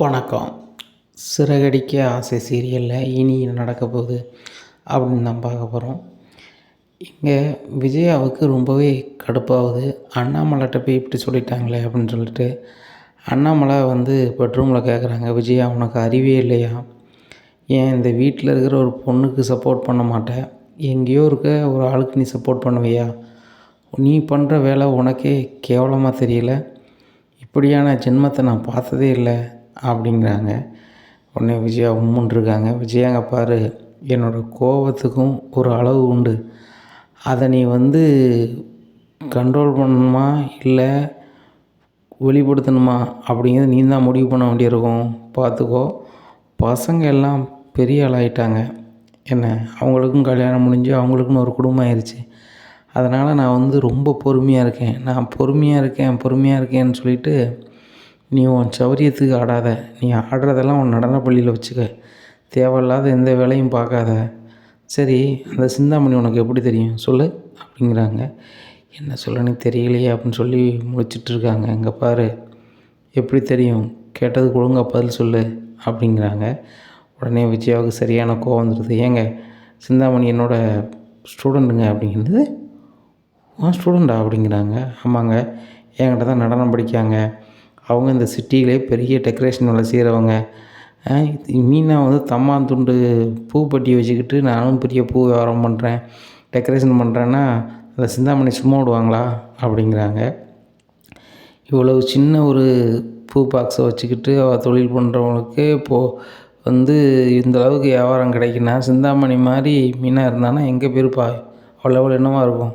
வணக்கம். சிறகடிக்க ஆசை சீரியலில் இனி என்ன நடக்க போகுது அப்படின்னு தான் பார்க்க போகிறோம் இங்கே விஜயாவுக்கு ரொம்பவே கடுப்பாகுது. அண்ணாமலைகிட்ட போய் இப்படி சொல்லிட்டாங்களே அப்படின்னு சொல்லிட்டு அண்ணாமலை வந்து பெட்ரூமில் கேட்குறாங்க விஜயா உனக்கு அறிவே இல்லையா? ஏன் இந்த வீட்டில் இருக்கிற ஒரு பொண்ணுக்கு சப்போர்ட் பண்ண மாட்டேன் எங்கேயோ இருக்க ஒரு ஆளுக்கு நீ சப்போர்ட் பண்ணுவியா? நீ பண்ணுற வேலை உனக்கே கேவலமாக தெரியல. இப்படியான ஜென்மத்தை நான் பார்த்ததே இல்லை. அப்படிங்கிறாங்க. உடனே விஜயா உம்முன்னு இருக்காங்க விஜயாங்க பாரு என்னோடய கோபத்துக்கும் ஒரு அளவு உண்டு. அதை நீ வந்து கண்ட்ரோல் பண்ணணுமா? இல்லை வெளிப்படுத்தணுமா? அப்படிங்கிறது நீ தான் முடிவு பண்ண வேண்டியிருக்கும். பார்த்துக்கோ பசங்க எல்லாம் பெரிய ஆளாயிட்டாங்க. என்ன அவங்களுக்கும் கல்யாணம் முடிஞ்சு அவங்களுக்குன்னு ஒரு குடும்பம் ஆயிடுச்சு அதனால் நான் வந்து ரொம்ப பொறுமையாக இருக்கேன். நான் பொறுமையாக இருக்கேன் பொறுமையாக இருக்கேன்னு சொல்லிட்டு நீ உன் சௌரியத்துக்கு ஆடாத. நீ ஆடுறதெல்லாம் உன் நடன பள்ளியில் வச்சுக்க. தேவையில்லாத எந்த வேலையும் பார்க்காத. சரி அந்த சிந்தாமணி உனக்கு எப்படி தெரியும்? சொல்லு அப்படிங்கிறாங்க. என்ன சொல்லணும்னு தெரியலையே அப்படின்னு சொல்லி முடிச்சிட்ருக்காங்க இங்கே பாரு எப்படி தெரியும்? கேட்டதுக்கு ஒழுங்கா பதில் சொல்லு அப்படிங்கிறாங்க. உடனே விஜயாவுக்கு சரியான கோவம் வந்துடுது ஏங்க சிந்தாமணி என்னோட ஸ்டூடெண்ட்டுங்க அப்படிங்கிறது? உன் ஸ்டூடெண்டா அப்படிங்கிறாங்க. ஆமாங்க என்கிட்ட தான் நடனம் படிக்காங்க அவங்க இந்த சிட்டியிலே பெரிய டெக்கரேஷன் வேலை செய்கிறவங்க மீனா வந்து தம்மாந்துண்டு பூ பட்டி வச்சுக்கிட்டு நானும் பெரிய பூ வியாபாரம் பண்ணுறேன் டெக்கரேஷன் பண்ணுறேன்னா அந்த சிந்தாமணி சும்மா விடுவாங்களா? அப்படிங்கிறாங்க. இவ்வளவு சின்ன ஒரு பூ பாக்ஸை வச்சுக்கிட்டு தொழில் பண்ணுறவங்களுக்கு இப்போது வந்து இந்த அளவுக்கு வியாபாரம் கிடைக்குன்னா சிந்தாமணி மாதிரி மீனாக இருந்தானா எங்கே போயிருப்பா? அவ்வளோ எவ்வளோ இருக்கும்?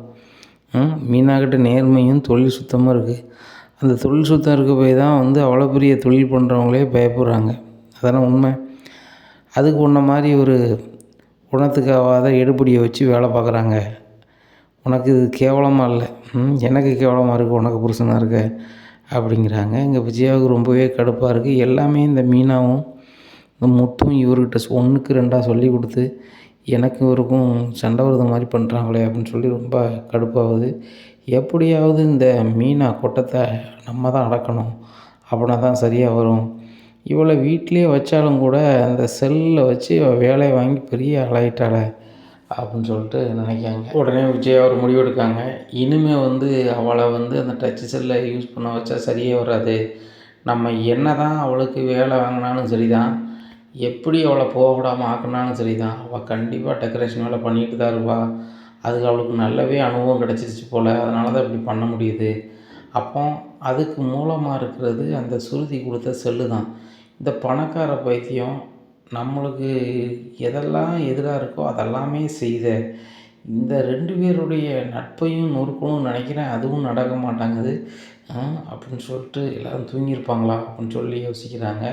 மீனாக்கிட்ட நேர்மையும் தொழில் சுத்தமும் இருக்குது அந்த தொழில் சுத்தம் போய் தான் வந்து அவ்வளோ பெரிய தொழில் பண்ணுறவங்களே பயப்படுறாங்க. அதெல்லாம் உண்மை? அதுக்கு உன்ன மாதிரி ஒரு குணத்துக்காவாத எடுபடியை வச்சு வேலை பார்க்குறாங்க. உனக்கு இது கேவலமாக இல்லை. எனக்கு கேவலமாக இருக்குது உனக்கு புருஷனாக இருக்க அப்படிங்கிறாங்க. இங்கே விஜயாவுக்கு ரொம்பவே கடுப்பாக இருக்குது எல்லாமே இந்த மீனாவும் இந்த முத்தும் இவர்கிட்ட ஒன்றுக்கு ரெண்டாக சொல்லி கொடுத்து எனக்கு இவருக்கும் சண்டை வருது மாதிரி பண்ணுறாங்களே அப்படின்னு சொல்லி ரொம்ப கடுப்பாகுது. எப்படியாவது இந்த மீனா கொட்டத்தை நம்ம தான் அடக்கணும். அப்படின்னா தான் சரியாக வரும். இவளை வீட்டிலே வச்சாலும் கூட அந்த செல்லில் வச்சு வேலையை வாங்கி பெரிய ஆளாயிட்டாளே அப்படின்னு சொல்லிட்டு நினைக்காங்க உடனே விஜய் அவர் முடிவெடுக்காங்க இனிமேல் வந்து அவளை வந்து அந்த டச்சு செல்லை யூஸ் பண்ண வச்சா சரியே வராது. நம்ம என்ன தான் அவளுக்கு வேலை வாங்கினாலும் சரி தான் எப்படி அவளை போக விடாமல் ஆக்கினாலும் சரி தான் அவள் கண்டிப்பாக டெக்கரேஷன் வேலை பண்ணிட்டு தான் இருப்பாள் அதுக்கு அவளுக்கு நல்லாவே அனுபவம் கிடச்சிருச்சு போல். அதனால தான் இப்படி பண்ண முடியுது. அப்போ அதுக்கு மூலமாக இருக்கிறது அந்த சுருதி கொடுத்த செல்லு தான் இந்த பணக்கார பைத்தியம் நம்மளுக்கு எதெல்லாம் எதிராக இருக்கோ அதெல்லாமே செய்த இந்த ரெண்டு பேருடைய நட்பையும் நொறுக்கணும்னு நினைக்கிறேன். அதுவும் நடக்க மாட்டாங்குது. அப்படின்னு சொல்லிட்டு எல்லோரும் தூங்கியிருப்பாங்களா அப்படின்னு சொல்லி யோசிக்கிறாங்க.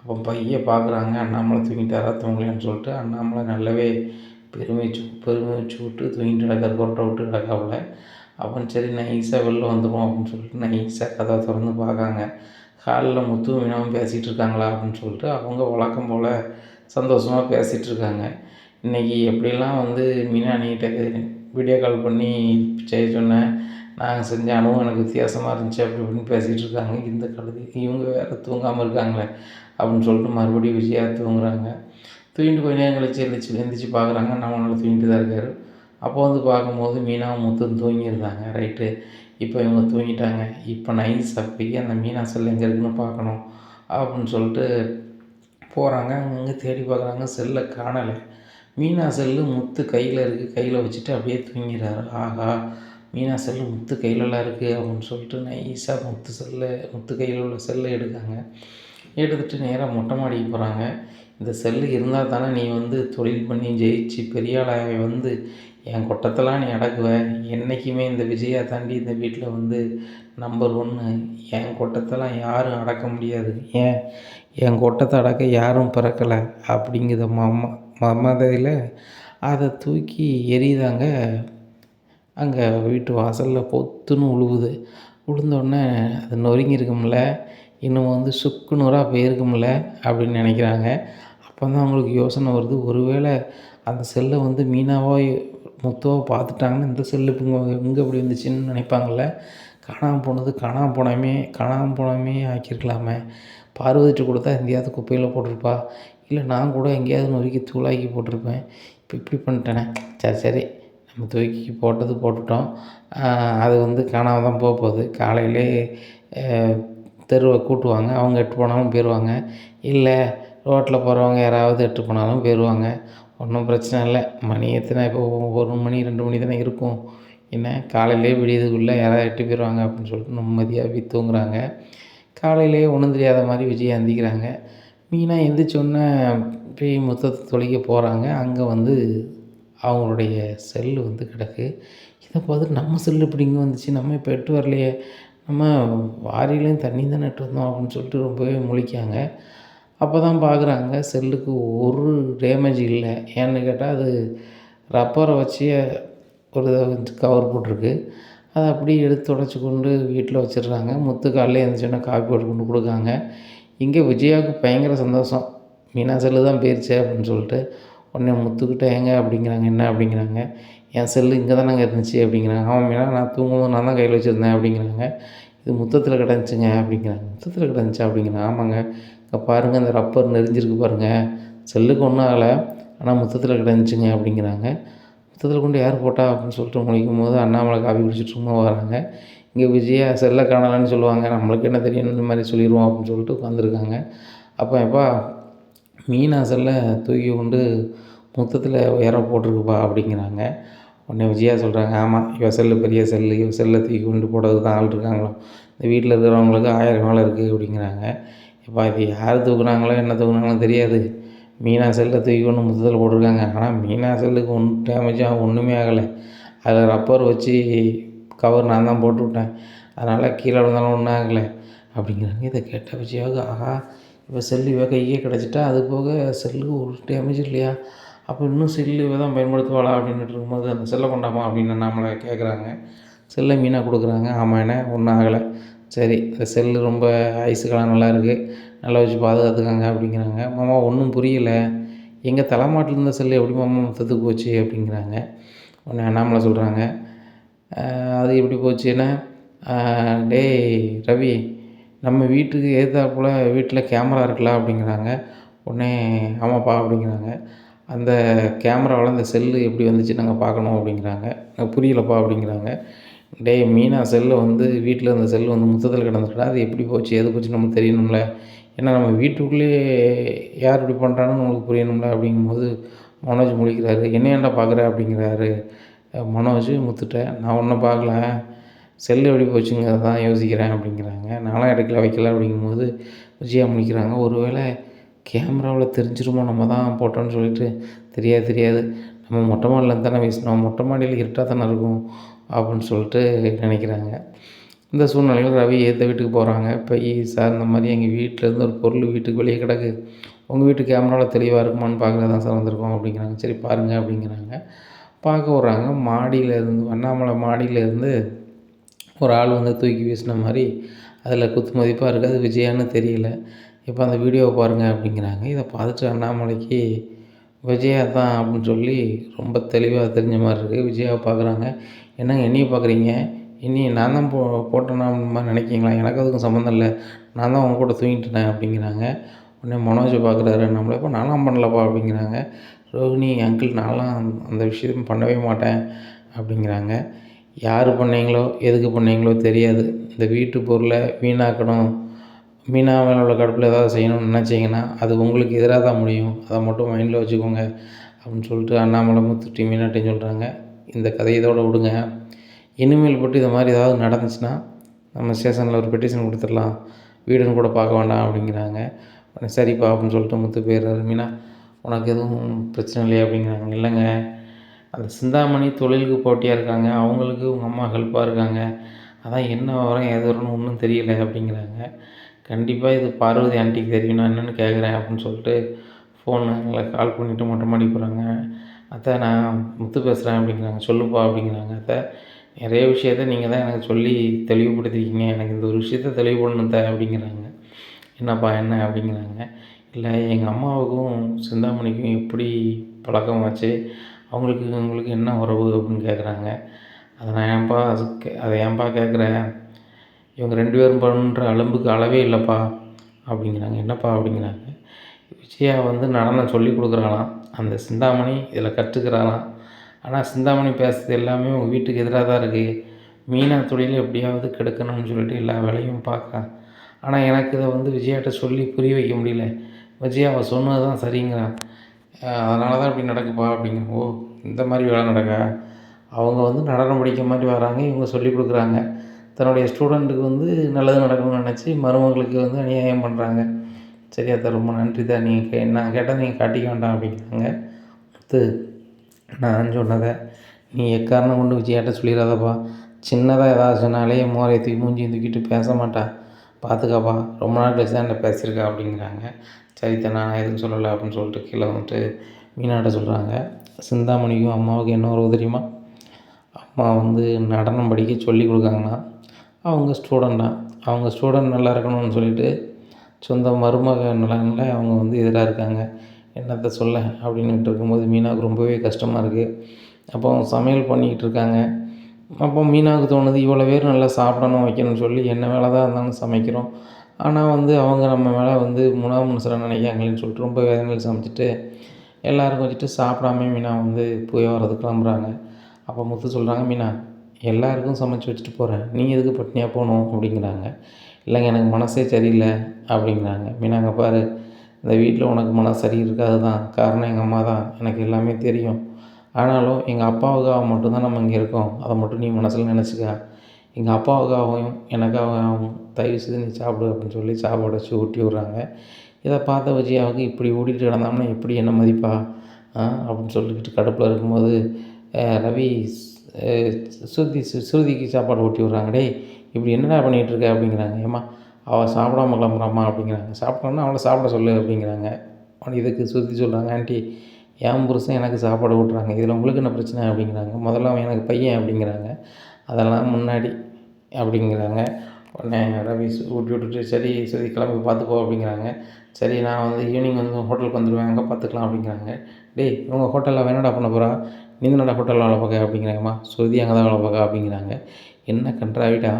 அப்போ பையன் பார்க்குறாங்க அண்ணாமலை தூங்கிட்டாரா தூங்கலையான்னு சொல்லிட்டு அண்ணாமலை நல்லாவே பெருமை வச்சு பெருமை விட்டு தூங்கிட்டு கிடக்காரு கொட்டை விட்டு கிடக்காப்புல அப்புறம் சரி நைஸாக வெளில வந்துடுவோம் அப்படின்னு சொல்லிட்டு நைஸாக கதவை திறந்து பார்க்காங்க. ஹாலில் முத்துவும் மீனாவும் பேசிகிட்டு இருக்காங்களா? அப்படின்னு சொல்லிட்டு அவங்க வழக்கம் போல் சந்தோஷமாக பேசிகிட்டு இருக்காங்க. இன்றைக்கி எப்படிலாம் வந்து மீனாணிகிட்ட வீடியோ கால் பண்ணி செய்ய சொன்னேன் நாங்கள் செஞ்ச அனுபவம் எனக்கு வித்தியாசமாக இருந்துச்சு அப்படி இப்படின்னு பேசிகிட்டு இருக்காங்க. இந்த கழுதி இவங்க வேறு தூங்காமல் இருக்காங்களே அப்படின்னு சொல்லிட்டு மறுபடியும் விஜயா தூங்குறாங்க. தூங்கிட்டு கொஞ்ச நேரம் கழிச்சு எழுந்திரிச்சு எழுந்திரிச்சு பார்க்குறாங்க. நம்ம நல்லா தூங்கிட்டு தான் இருக்கார். அப்போ வந்து பார்க்கும்போது மீனாவும் முத்தும் தூங்கியிருந்தாங்க. ரைட்டு. இப்போ இவங்க தூங்கிட்டாங்க. இப்போ நைன் சப்பிக்கு அந்த மீனா செல் எங்கே இருக்குன்னு பார்க்கணும் அப்படின்னு சொல்லிட்டு போகிறாங்க அங்கங்கே தேடி பார்க்குறாங்க. செல்லை காணலை. மீனா செல்லு முத்து கையில் இருக்குது கையில் வச்சுட்டு அப்படியே தூங்கிறாரு ஆஹா மீனா செல்லு முத்து கையிலலாம் இருக்குது அப்படின்னு சொல்லிட்டு நைஸாக முத்து செல்லை முத்து கையில் உள்ள செல்லை எடுக்காங்க. எடுத்துகிட்டு நேராக மொட்டை மாடிக்கு போகிறாங்க இந்த செல்லு இருந்தால் தானே நீ வந்து தொழில் பண்ணி ஜெயிச்சு பெரிய ஆளாக வந்து என் கொட்டத்தெல்லாம் நீ அடக்குவ? என்றைக்குமே இந்த விஜயா தாண்டி இந்த வீட்டில் வந்து நம்பர் ஒன்று என் கொட்டத்தெல்லாம் யாரும் அடக்க முடியாது. ஏன்? என் கொட்டத்தை அடக்க யாரும் பிறக்கலை. அப்படிங்கிற மம மமதையில் அதை தூக்கி எரியுதாங்க. அங்கே வீட்டு வாசலில் பொத்துன்னு உழுவுது. உளுந்தோடனே அது நொறுங்கியிருக்கும்ல. இன்னும் வந்து சுக்கு நூறாக போயிருக்கும்ல அப்படின்னு நினைக்கிறாங்க. அப்போ தான் அவங்களுக்கு யோசனை வருது. ஒருவேளை அந்த செல்லை வந்து மீனாவோ முத்துவோ பார்த்துட்டாங்கன்னா இந்த செல்லு இங்கே இங்கே இப்படி வந்துச்சுன்னு நினைப்பாங்கள்ல காணாமல் போனது காணாமல் போனாமே காணாமல் போனாமே ஆக்கியிருக்கலாமே. பார்வதிட்டு கொடுத்தா எங்கேயாவது குப்பையில் போட்டிருப்பா. இல்லை நான் கூட எங்கேயாவது நொறுக்கி தூளாக்கி போட்டிருப்பேன். இப்போ இப்படி பண்ணிட்டேனே. சரி சரி. நம்ம தூக்கி போட்டது போட்டுட்டோம். அது வந்து காணாமல் தான் போக போகுது. காலையிலே தெருவை கூட்டுவாங்க. அவங்க எட்டு போனாலும் போயிடுவாங்க இல்லை ரோட்டில் போகிறவங்க யாராவது எட்டு போனாலும் போயிடுவாங்க. ஒன்றும் பிரச்சனை இல்லை. மணி எத்தனை? இப்போ ஒரு மணி ரெண்டு மணி தானே இருக்கும். என்ன? காலையிலே விடியதுக்குள்ளே யாராவது எட்டு போயிடுவாங்க அப்படின்னு சொல்லிட்டு நிம்மதியாக போய் தூங்குறாங்க. காலையிலே ஒன்றும் தெரியாத மாதிரி விஜய் அந்திக்கிறாங்க மீனாக எந்திரிச்சோன்னே போய் முத்தத்தை தொலைக்க போகிறாங்க அங்கே வந்து அவங்களுடைய செல்லு வந்து கிடக்கு. இதை பார்த்துட்டு நம்ம செல்லு இப்படி இங்கே வந்துச்சு. நம்ம இப்போ எட்டு வரலையே. நம்ம வாரியிலையும் தண்ணி தானே எட்டு வந்தோம் அப்படின்னு சொல்லிட்டு ரொம்பவே முழிக்காங்க அப்போ தான் பார்க்குறாங்க செல்லுக்கு ஒரு டேமேஜ் இல்லை. ஏன்னு கேட்டால் அது ரப்பரை வச்சு ஒரு கவர் போட்டிருக்கு. அதை அப்படியே எடுத்து உடச்சி கொண்டு வீட்டில் வச்சிடுறாங்க. முத்து காலையில் எழுந்திரிச்சோன்னே காப்பி போட்டு கொண்டு கொடுக்காங்க இங்கே விஜயாவுக்கு பயங்கர சந்தோஷம். மீனா செல்லு தான் போயிருச்சே அப்படின்னு சொல்லிட்டு உடனே முத்துக்கிட்ட ஏங்க அப்படிங்கிறாங்க என்ன அப்படிங்கிறாங்க. என் செல்லு இங்கே தானங்க இருந்துச்சு அப்படிங்கிறாங்க. அவன் மீனா நான் தூங்கும்போது நான் தான் கையில் வச்சுருந்தேன் அப்படிங்கிறாங்க. இது முத்தத்தில் கிடந்துச்சுங்க அப்படிங்கிறாங்க. முத்தத்தில் கிடந்துச்சா அப்படிங்கிறாங்க. ஆமாங்க. இங்கே பாருங்கள் இந்த ரப்பர் நெறிஞ்சிருக்கு பாருங்கள் செல்லுக்கு ஒன்றும் ஆகலை. ஆனால் முத்தத்தில் கிடந்துச்சுங்க அப்படிங்கிறாங்க. முத்தத்தில் கொண்டு யார் போட்டா அப்படின்னு சொல்லிட்டு முடிக்கும் போது அண்ணாமலை காஃபி குடிச்சிட்டு சும்மா வராங்க. இங்கே விஜயா செல்லை காணலான்னு சொல்லுவாங்க. நம்மளுக்கு என்ன தெரியும்? இந்த மாதிரி சொல்லிடுவோம் அப்படின்னு சொல்லிட்டு உட்காந்துருக்காங்க அப்போ எப்பா மீனா செல்லை தூக்கி கொண்டு முத்தத்தில் உயர போட்டிருக்குப்பா அப்படிங்கிறாங்க. உடனே விஜயா சொல்கிறாங்க ஆமாம் இவ செல்லு பெரிய செல்லு. இவ செல்லை தூக்கி கொண்டு போடுறதுக்கு தான் ஆள் இருக்காங்களோ. இந்த வீட்டில் இருக்கிறவங்களுக்கு ஆயிரம் வேலை இருக்குது அப்படிங்கிறாங்க. இப்போ இது யார் தூக்குனாங்களோ என்ன தூக்குனாங்களோ தெரியாது. மீனா செல்லை தூக்கி கொண்டு முத்தத்தில் போட்டிருக்காங்க. ஆனால் மீனா செல்லுக்கு ஒன்றும் டேமேஜாக ஒன்றுமே ஆகலை. அதில் ரப்பர் வச்சு கவர் நான் தான் போட்டு விட்டேன். அதனால் கீழே விழுந்தாலும் ஒன்றும் ஆகலை. அப்படிங்கிறாங்க. இதை கேட்ட விஜயாவுக்கு ஆகா இப்போ செல்லு இவ கையே கிடச்சிட்டா அது போக செல்லுக்கு ஒரு டேமேஜ் இல்லையா? அப்போ இன்னும் செல்லு இவ தான் பயன்படுத்துவாளா அப்படின்ட்டு இருக்கும்போது அந்த செல்லை கொண்டாமா அப்படின்னு நம்மளை கேட்குறாங்க செல்லை மீனாக கொடுக்குறாங்க. ஆமாம் என்ன? ஒன்றும் ஆகலை. சரி இந்த செல்லு ரொம்ப ஐஸுக்கெல்லாம் நல்லா இருக்குது நல்லா வச்சு பாதுகாத்துக்காங்க அப்படிங்கிறாங்க. மாமா ஒன்றும் புரியலை. எங்கள் தலைமாட்டில் இருந்த செல்லு எப்படி மாமா மொத்தத்துக்கு போச்சு அப்படிங்கிறாங்க. உடனே அண்ணாமலை சொல்கிறாங்க அது எப்படி போச்சுன்னா டேய் ரவி நம்ம வீட்டுக்கு ஏற்றாப்புல வீட்டில் கேமரா இருக்கலாம் அப்படிங்கிறாங்க. உடனே ஆமாப்பா அப்படிங்கிறாங்க. அந்த கேமராவில் அந்த செல்லு எப்படி வந்துச்சு நாங்கள் பார்க்கணும் அப்படிங்கிறாங்க. புரியலப்பா அப்படிங்கிறாங்க. டேய் மீனா செல்லு வந்து வீட்டில் இருந்த செல்லு வந்து முத்தத்தில் கிடந்துட்டா அது எப்படி போச்சு? எது போச்சு நம்மளுக்கு தெரியணும்ல. ஏன்னா நம்ம வீட்டுக்குள்ளேயே யார் இப்படி பண்ணுறான்னு நம்மளுக்கு புரியணும்ல அப்படிங்கும்போது மனோஜ் முழிக்கிறாரு. என்ன ஏன்டா பார்க்குற அப்படிங்கிறாரு. மனோஜ் முத்துட்ட நான் ஒன்றும் பார்க்கல செல்லு எப்படி போச்சுங்கிறது தான் யோசிக்கிறேன் அப்படிங்கிறாங்க. நானும் எடுக்கல வைக்கல அப்படிங்கும்போது விஜயா முடிக்கிறாங்க ஒருவேளை கேமராவில் தெரிஞ்சிருமோ? நம்ம தான் போட்டோன்னு சொல்லிட்டு தெரியாது தெரியாது. நம்ம மொட்டை மாடியில் தானே வீசினோம். மொட்டை மாடியில் இருட்டாக தானே இருக்கும். அப்படின்னு சொல்லிட்டு நினைக்கிறாங்க. இந்த சூழ்நிலையில் ரவி ஏற்ற வீட்டுக்கு போகிறாங்க போய் சார் இந்த மாதிரி எங்கள் வீட்டிலேருந்து ஒரு பொருள் வீட்டுக்கு வெளியே கிடக்கு. உங்கள் வீட்டு கேமராவில் தெளிவாக இருக்குமான்னு பார்க்குறது தான் சார் வந்திருக்கோம். அப்படிங்கிறாங்க. சரி பாருங்கள் அப்படிங்கிறாங்க. பார்க்க விட்றாங்க மாடியிலேருந்து அண்ணாமலை மாடியிலேருந்து ஒரு ஆள் வந்து தூக்கி வீசின மாதிரி அதில் குத்து மதிப்பாக இருக்குது. அது விஜயான்னு தெரியல. இப்போ அந்த வீடியோவை பாருங்கள் அப்படிங்கிறாங்க. இதை பார்த்துட்டு அண்ணாமலைக்கு விஜயா தான் அப்படின்னு சொல்லி ரொம்ப தெளிவாக தெரிஞ்ச மாதிரி இருக்குது விஜயாவை பார்க்குறாங்க. என்னங்க என்னையை பார்க்குறீங்க? இனி நான் தான் போ போட்டேன்னா மாதிரி நினைக்கிங்களா எனக்கு அதுக்கும் சம்மந்தம் இல்லை. நான் தான் உங்கள் கூட தூங்கிட்டேன் அப்படிங்கிறாங்க. உடனே மனோஜை பார்க்குறாரு. நம்மளே இப்போ நான்லாம் பண்ணலப்பா அப்படிங்கிறாங்க. ரோஹிணி அங்கிள் நான்லாம் அந்த விஷயம் பண்ணவே மாட்டேன் அப்படிங்கிறாங்க. யார் பண்ணீங்களோ எதுக்கு பண்ணீங்களோ தெரியாது. இந்த வீட்டு பொருளை வீணாக்கணும். மீனா மேலே உள்ள கடுப்பில் ஏதாவது செய்யணும்னு நினச்சிங்கன்னா அது உங்களுக்கு எதிராக தான் முடியும். அதை மட்டும் மைண்டில் வச்சுக்கோங்க அப்படின்னு சொல்லிட்டு அண்ணாமலை முத்துட்டி மீனாட்டின்னு சொல்கிறாங்க இந்த கதையை இதோட விடுங்க. இனிமேல் போட்டு இது மாதிரி ஏதாவது நடந்துச்சுன்னா நம்ம ஸ்டேஷனில் ஒரு பெட்டிஷன் கொடுத்துடலாம். வீடுன்னு கூட பார்க்க வேண்டாம் அப்படிங்கிறாங்க. சரிப்பா அப்படின்னு சொல்லிட்டு முத்து போயிடுறாரு. மீனா உனக்கு எதுவும் பிரச்சனை இல்லையா அப்படிங்கிறாங்க. இல்லைங்க. அந்த சிந்தாமணி தொழிலுக்கு போட்டியாக இருக்காங்க. அவங்களுக்கு உங்கள் அம்மா ஹெல்ப்பாக இருக்காங்க. அதான் என்ன வரும் எது வரும்னு ஒன்றும் தெரியல அப்படிங்கிறாங்க. கண்டிப்பாக இது பார்வதி ஆண்டிக்கு தெரியும் நான் என்னென்னு கேட்குறேன் அப்படின்னு சொல்லிட்டு ஃபோனில் கால் பண்ணிவிட்டு மொட்டை மாடி போகிறாங்க அத்தை நான் முத்து பேசுகிறேன் அப்படிங்கிறாங்க. சொல்லுப்பா அப்படிங்கிறாங்க அத்தை. நிறைய விஷயத்த நீங்கள் தான் எனக்கு சொல்லி தெளிவுபடுத்திருக்கீங்க. எனக்கு இந்த ஒரு விஷயத்த தெளிவுபடணும் தான் அப்படிங்கிறாங்க. என்னப்பா என்ன அப்படிங்கிறாங்க. இல்லை எங்கள் அம்மாவுக்கும் சிந்தாமணிக்கும் எப்படி பழக்கம் ஆச்சு? அவங்களுக்கு உங்களுக்கு என்ன உறவு அப்படின்னு கேட்குறாங்க அதை நான் ஏன்பா அது கே அதை ஏன்பா கேட்குறேன் இவங்க ரெண்டு பேரும் பண்ணுற அளம்புக்கு அளவே இல்லைப்பா அப்படிங்கிறாங்க. என்னப்பா அப்படிங்கிறாங்க. விஜயா வந்து நடனம் சொல்லி கொடுக்குறாங்களாம் அந்த சிந்தாமணி இதில் கற்றுக்கிறாராம் ஆனால் சிந்தாமணி பேசுறது எல்லாமே உங்கள் வீட்டுக்கு எதிராக தான் இருக்குது மீனா தொழில் எப்படியாவது கெடுக்கணும்னு சொல்லிட்டு எல்லா வேலையும் பார்க்க. ஆனால் எனக்கு இதை வந்து விஜயாட்ட சொல்லி புரிய வைக்க முடியல. விஜயா அவள் சொன்னது தான் சரிங்கிறான். அதனால தான் இப்படி நடக்குப்பா அப்படிங்க ஓ இந்த மாதிரி வேலை நடக்கா? அவங்க வந்து நடனம் படிக்க மாதிரி வராங்க இவங்க சொல்லி கொடுக்குறாங்க. தன்னுடைய ஸ்டூடெண்ட்டுக்கு வந்து நல்லது நடக்கணும்னு நினச்சி மருமகளுக்கு வந்து அநியாயம் பண்ணுறாங்க சரி அதை ரொம்ப நன்றி தான் நீங்கள் கே நான் கேட்டால் நீங்கள் காட்டிக்க வேண்டாம் அப்படின்னாங்க. அடுத்து நான் சொன்னதை நீ எக்காரணம் கொண்டு விஜயாட்ட சொல்லிடாதப்பா சின்னதாக ஏதாவது சொன்னாலே மோரையை தூக்கி மூஞ்சியும் தூக்கிட்டு பேச மாட்டா. பார்த்துக்கப்பா ரொம்ப நாள் கழிச்சு தான் என்ன பேசியிருக்கா அப்படிங்கிறாங்க. சரித்த நான் எதுவும் சொல்லலை அப்படின்னு சொல்லிட்டு கீழே வந்துட்டு மீனாட்ட சொல்கிறாங்க சிந்தாமணிக்கும் அம்மாவுக்கும் என்ன ஒரு தெரியுமா? அம்மா வந்து நடனம் படிக்க சொல்லி கொடுக்காங்கன்னா அவங்க ஸ்டூடெண்ட் தான். அவங்க ஸ்டூடெண்ட் நல்லா இருக்கணும்னு சொல்லிட்டு சொந்த மருமக நலனில் அவங்க வந்து எதிராக இருக்காங்க. என்னத்தை சொல்ல? அப்படின்னுட்டு இருக்கும்போது மீனாவுக்கு ரொம்பவே கஷ்டமாக இருக்குது அப்போ சமையல் பண்ணிக்கிட்டு இருக்காங்க. அப்போ மீனாவுக்கு தோணுது இவ்வளோ பேர் நல்லா சாப்பிடணும் வைக்கணும்னு சொல்லி என்ன வேலை தான் இருந்தாலும் சமைக்கிறோம். ஆனால் வந்து அவங்க நம்ம மேலே வந்து முனா மனுஷராக நினைக்காங்களேன்னு சொல்லிட்டு ரொம்ப வேதனையில் சமைச்சிட்டு எல்லோரும் வச்சுட்டு சாப்பிடாம மீனா வந்து போய் வரது கிளம்புறாங்க. அப்போ முத்து சொல்கிறாங்க மீனா எல்லாருக்கும் சமைச்சு வச்சுட்டு போகிறேன் நீ எதுக்கு பட்னியாக போகணும்? அப்படிங்கிறாங்க. இல்லைங்க எனக்கு மனசே சரியில்லை அப்படிங்கிறாங்க மீனாங்க பாரு இந்த வீட்டில் உனக்கு மனசு சரி இருக்காது தான் காரணம் எங்கள் அம்மா தான். எனக்கு எல்லாமே தெரியும். ஆனாலும் எங்கள் அப்பாவுக்காக மட்டும்தான் நம்ம இங்கே இருக்கோம். அதை மட்டும் நீ மனசில் நினச்சிக்க. எங்கள் அப்பாவுக்காகவும் எனக்காகவும் தயவு செய்து நீ சாப்பிடு அப்படின்னு சொல்லி சாப்பாடு வச்சு ஊட்டி விட்றாங்க. இதை பார்த்த விஜயாவுக்கு இப்படி ஓடிட்டு கிடந்தோம்னா எப்படி என்ன மதிப்பா? அப்படின்னு சொல்லிக்கிட்டு கடுப்பில் இருக்கும்போது ரவி ஸ்ருதி ஸ்ருதிக்கு சாப்பாடு ஊட்டி விட்றாங்க. டேய் இப்படி என்னடா பண்ணிகிட்ருக்க அப்படிங்கிறாங்க. ஏம்மா அவள் சாப்பிடாம கிளம்புறாம்மா. அப்படிங்கிறாங்க. சாப்பிடணும்னா அவளை சாப்பிட சொல்லு. அப்படிங்கிறாங்க. இதுக்கு ஸ்ருதி சொல்கிறாங்க ஆண்டி என் புருஷன் எனக்கு சாப்பாடு ஊட்டுறாங்க. இதில் உங்களுக்கு என்ன பிரச்சனை? அப்படிங்கிறாங்க. முதல்ல அவன் எனக்கு பையன். அப்படிங்கிறாங்க. அதெல்லாம் முன்னாடி. அப்படிங்கிறாங்க. உடனே ரவி ஊட்டி விட்டுட்டு சரி சரி கிளம்பி பார்த்துக்கோ அப்படிங்கிறாங்க. சரி நான் வந்து ஈவினிங் வந்து ஹோட்டலுக்கு வந்துடுவேன் அங்கே பார்த்துக்கலாம் அப்படிங்கிறாங்க. டேய் உங்கள் ஹோட்டலில் வேணடா பண்ண போகிறா நீ ஹோட்டலில் வேலை பார்க்க அப்படிங்கிறாங்கம்மா. ஸ்ருதி அங்கே தான் வேலை பார்க்க அப்படிங்கிறாங்க. என்ன கன்றாவிடா?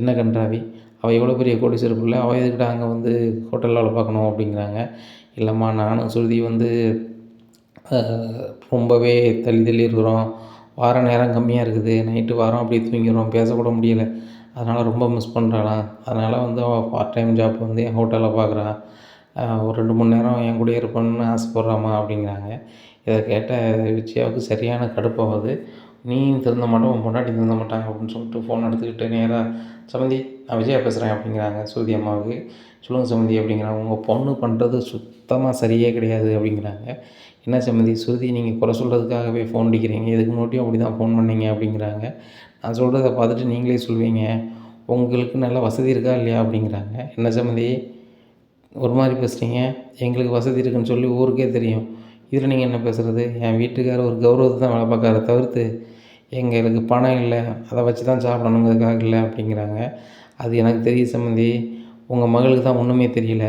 என்ன கன்றாவி? அவள் எவ்வளோ பெரிய கோடீஸ்வரர் பிள்ளை. அவள் எதுக்கிட்ட அங்கே வந்து ஹோட்டலில் வேலை பார்க்கணும் அப்படிங்கிறாங்க. இல்லைம்மா நானும் ஸ்ருதி வந்து ரொம்பவே தள்ளி தள்ளி இருக்கிறோம். வார நேரம் கம்மியாக இருக்குது. நைட்டு வாரம் அப்படியே தூங்கிடுறோம். பேசக்கூட முடியலை. அதனால் ரொம்ப மிஸ் பண்ணுறாளாம் அதனால் வந்து அவள் பார்ட் டைம் ஜாப் வந்து என் ஹோட்டலில் பார்க்குறா ஒரு ரெண்டு மணி நேரம் என் கூடயே இருப்பேன்னு ஆசைப்பட்றாம்மா அப்படிங்கிறாங்க. இதை கேட்ட விஜயாவுக்கு சரியான கடுப்பாகுது நீயும் திருந்த மாட்டோம் உன் பொண்டாட்டி திருந்த மாட்டாங்க அப்படின்னு சொல்லிட்டு ஃபோன் எடுத்துக்கிட்டு நேராக சமந்தி நான் விஜயா பேசுகிறேன் அப்படிங்கிறாங்க சுருதி அம்மாவுக்கு. சொல்லுங்கள் சமந்தி அப்படிங்கிறாங்க. உங்கள் பொண்ணு பண்ணுறது சுத்தமாக சரியே கிடையாது அப்படிங்கிறாங்க. என்ன சம்மந்தி ஸ்ருதி நீங்கள் குறை சொல்கிறதுக்காகவே ஃபோன் அடிக்கிறீங்க. இதுக்கு முன்னாடியும் அப்படி தான் ஃபோன் பண்ணீங்க அப்படிங்கிறாங்க. நான் சொல்கிறத பார்த்துட்டு நீங்களே சொல்வீங்க உங்களுக்கு நல்ல வசதி இருக்கா இல்லையா? அப்படிங்கிறாங்க. என்ன சம்மந்தி? ஒரு மாதிரி பேசுகிறீங்க எங்களுக்கு வசதி இருக்குன்னு சொல்லி ஊருக்கே தெரியும். இதில் நீங்கள் என்ன பேசுகிறது என் வீட்டுக்காரர் ஒரு கௌரவத்தை தான் வேலை பார்க்காத தவிர்த்து எங்களுக்கு பணம் இல்லை அதை வச்சு தான் சாப்பிடணுங்கிறதுக்காக இல்லை அப்படிங்கிறாங்க. அது எனக்கு தெரியும் சம்மந்தி. உங்கள் மகளுக்கு தான் ஒன்றுமே தெரியல.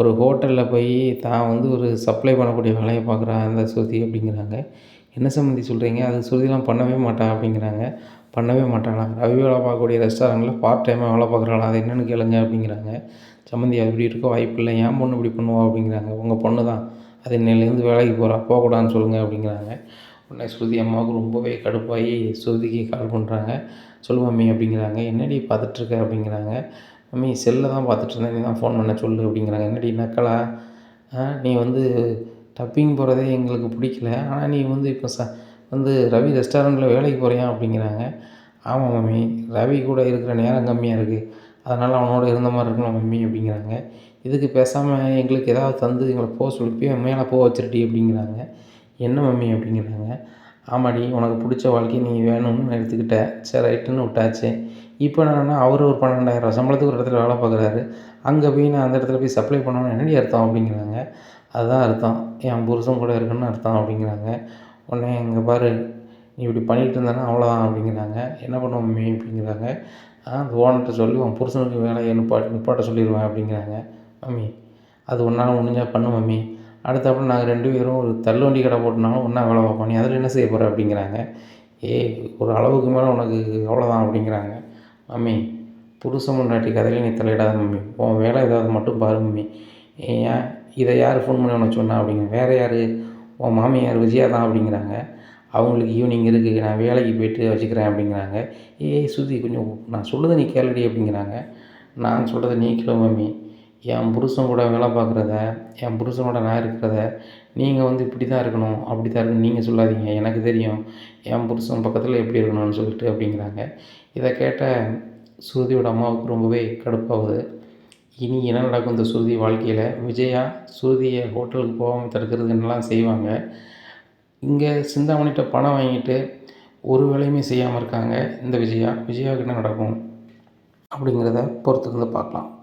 ஒரு ஹோட்டலில் போய் தான் வந்து ஒரு சப்ளை பண்ணக்கூடிய வேலையை பார்க்குறா அந்த சுருதி அப்படிங்கிறாங்க. என்ன சம்மந்தி சொல்கிறீங்க அது சுருதிலாம் பண்ணவே மாட்டா அப்படிங்கிறாங்க. பண்ணவே மாட்டாளா ரவி வேலை பார்க்கக்கூடிய ரெஸ்டாரண்ட்டில் பார்ட் டைமாக வேலை பார்க்குறாளா? அது என்னென்னு கேளுங்க அப்படிங்கிறாங்க. சம்மந்தி அப்படி இருக்க வாய்ப்பு இல்லை. ஏன் பொண்ணு இப்படி பண்ணுவா? அப்படிங்கிறாங்க. உங்கள் பொண்ணு தான். அது இன்னையிலேருந்து வேலைக்கு போகிறா போகக்கூடாதுன்னு சொல்லுங்கள் அப்படிங்கிறாங்க. உடனே ஸ்ருதி அம்மாவுக்கு ரொம்பவே கடுப்பாகி ஸ்ருதிக்கு கால் பண்ணுறாங்க சொல்லு மம்மி அப்படிங்கிறாங்க. என்னடி பார்த்துட்ருக்க அப்படிங்கிறாங்க. மம்மி செல்லில் தான் பார்த்துட்ருந்தேன் நீ தான் ஃபோன் பண்ண சொல்லு அப்படிங்கிறாங்க. என்னடி நக்கலா? நீ வந்து டப்பிங் போகிறதே எங்களுக்கு பிடிக்கல. ஆனால் நீ வந்து இப்போ ச வந்து ரவி ரெஸ்டாரண்ட்டில் வேலைக்கு போகிறியா அப்படிங்கிறாங்க. ஆமாம் மம்மி ரவி கூட இருக்கிற நேரம் கம்மியாக இருக்குது அதனால் அவனோட இருந்த மாதிரி இருக்கணும் மம்மி அப்படிங்கிறாங்க. இதுக்கு பேசாமல் எங்களுக்கு ஏதாவது தந்து எங்களை போக சொல்லி மேலே போக வச்சிருட்டி அப்படிங்கிறாங்க. என்ன மம்மி அப்படிங்கிறாங்க. ஆமாடி உனக்கு பிடிச்ச வாழ்க்கை நீ வேணும்னு எடுத்துக்கிட்ட. சரி ரைட்டுன்னு விட்டாச்சு. இப்போ என்னென்னா அவர் ஒரு பன்னெண்டாயிரம் சம்பளத்துக்கு ஒரு இடத்துல வேலை பார்க்குறாரு. அங்கே போய் நான் அந்த இடத்துல போய் சப்ளை பண்ணணும்னு என்னடி அர்த்தம் அப்படிங்கிறாங்க. அதுதான் அர்த்தம். என் புருஷன் கூட இருக்குன்னு அர்த்தம் அப்படிங்கிறாங்க. உடனே இங்கே பாரு நீ இப்படி பண்ணிகிட்டு இருந்தேன்னா அவ்வளோதான் அப்படிங்கிறாங்க. என்ன பண்ணுவோம் மம்மி அப்படிங்கிறாங்க. அந்த ஓனர்கிட்ட சொல்லி உன் புருஷனுக்கு வேலையை நிப்பாட்டி நிப்பாட்ட சொல்லிடுவேன் அப்படிங்கிறாங்க. மம்மி அது ஒன்றால் முடிஞ்சால் பண்ணு மம்மி. அடுத்தாப்புல நாங்கள் ரெண்டு பேரும் ஒரு தள்ளுவண்டி கடை போட்டுனாலும் ஒன்றா வேலை பார்ப்போம். நீ அதில் என்ன செய்ய போகிற அப்படிங்கிறாங்க. ஏய் ஒரு அளவுக்கு மேலே உனக்கு அவ்வளோதான் அப்படிங்கிறாங்க. மம்மி புருஷன் முன்னாடி கதையில நீ தலையிடாத மம்மி. உன் வேலை ஏதாவது மட்டும் பாரு மம்மி. ஏன் இதை யார் ஃபோன் பண்ணி உனக்கு சொன்னா அப்படிங்க வேறு யார்? உன் மாமியார் விஜயா தான் அப்படிங்கிறாங்க. அவங்களுக்கு ஈவினிங் இருக்குது நான் வேலைக்கு போயிட்டு வச்சுக்கிறேன் அப்படிங்கிறாங்க. ஏய் சுதி கொஞ்சம் நான் சொல்லுறதை நீ கேளுடி அப்படிங்கிறாங்க. நான் சொல்கிறத நீ கேளு மம்மி என் புருஷன் கூட வேலை பார்க்குறத என் புருஷனோட நான் இருக்கிறத நீங்கள் வந்து இப்படி தான் இருக்கணும் அப்படி தான் இருக்கணும் நீங்கள் சொல்லாதீங்க எனக்கு தெரியும். என் புருஷன் பக்கத்தில் எப்படி இருக்கணும்னு சொல்லிட்டு அப்படிங்கிறாங்க. இதை கேட்ட ஸ்ருதியோட அம்மாவுக்கு ரொம்பவே கடுப்பாகுது. இனி என்ன நடக்கும் இந்த ஸ்ருதி வாழ்க்கையில்? விஜயா ஸ்ருதியை ஹோட்டலுக்கு போகாமல் தடுக்கிறதுன்னெலாம் செய்வாங்க? இங்கே சிந்தாமணிகிட்ட பணம் வாங்கிட்டு ஒரு வேலையுமே செய்யாமல் இருக்காங்க இந்த விஜயா. விஜயாவுக்கு என்ன நடக்கும்? அப்படிங்கிறத பொறுத்துருந்து பார்க்கலாம்.